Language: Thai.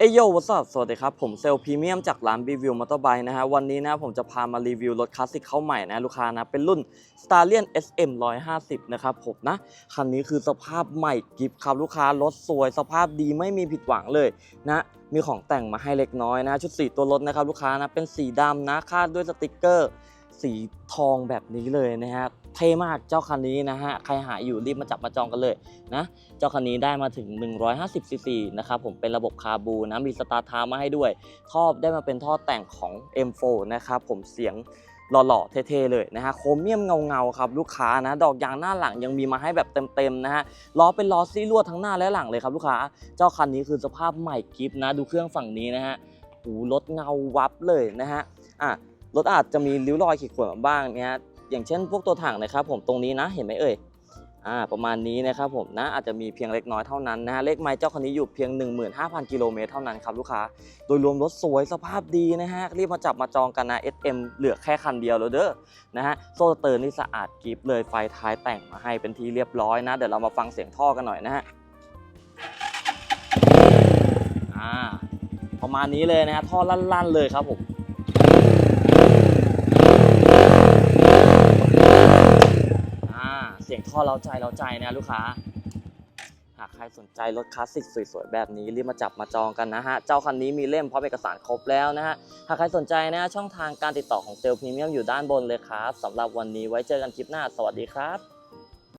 เอโยวัสสวัสดีครับ ผมเซลล์พรีเมียมจากร้านบีวิวมอเตอร์ไบค์นะฮะ วันนี้นะผมจะพามารีวิวรถคลาสสิกเข้าใหม่นะ ลูกค้านะ เป็นรุ่น s t a r l i o n SM 150 นะครับผมนะ คันนี้คือสภาพใหม่กิฟครับ ลูกค้ารถสวยสภาพดีไม่มีผิดหวังเลยนะมีของแต่งมาให้เล็กน้อยนะ ชุดสีตัวรถนะครับลูกค้านะเป็นสีดำนะคาดด้วยสติกเกอร์ สีทองแบบนี้เลยนะฮะเท่มากเจ้าคันนี้นะฮะใครหาอยู่รีบมาจับมาจองกันเลยนะเจ้าคันนี้ได้มาถึง 150 ซีซีนะครับผมเป็นระบบคาบูนะมีสตาร์ทามาให้ด้วยท่อได้มาเป็นท่อแต่งของ M4 นะครับผมเสียงหล่อๆเท่ๆเลยนะฮะโครเมียมเงาๆครับลูกค้านะดอกยางหน้าหลังยังมีมาให้แบบเต็มๆนะฮะล้อเป็นล้อซี่ลวดทั้งหน้าและหลังเลยครับลูกค้าเจ้าคันนี้คือสภาพใหม่กิฟนะดูเครื่องฝั่งนี้นะฮะหูรถเงาวับเลยนะฮะอะ รถอาจจะมีริ้วรอยขีดข่วนบ้างเนี่ยอย่างเช่นพวกตัวถังนะครับผมตรงนี้นะเห็นไหมเอ่ยอ่าประมาณนี้นะครับผมนะอาจจะมีเพียงเล็กน้อยเท่านั้นนะฮะเลขไม้เจ้าคันนี้อยู่เพียง 15,000 กิโลเมตรเท่านั้นครับลูกค้า โดยรวมรถสวยสภาพดีนะฮะรีบมาจับมาจองกันนะ SM เหลือแค่คันเดียวแล้วเด้อนะฮะโซ่เตอร์นี่สะอาดกริบเลยไฟท้ายแต่งมาให้เป็นที่เรียบร้อยนะ เดี๋ยวเรามาฟังเสียงท่อกันหน่อยนะฮะอ่าประมาณนี้เลยนะฮะท่อลั่นๆเลยครับผม อ่าเสียง ท่อเราใจเราใจนะลูกค้า หากใครสนใจรถคลาสสิกสวยๆแบบนี้รีบมาจับมาจองกันนะฮะ เจ้าคันนี้มีเล่มพร้อมเอกสารครบแล้วนะฮะ หากใครสนใจนะช่องทางการติดต่อของเซลล์พรีเมียมอยู่ด้านบนเลยครับสำหรับวันนี้ไว้เจอกันคลิปหน้า สวัสดีครับ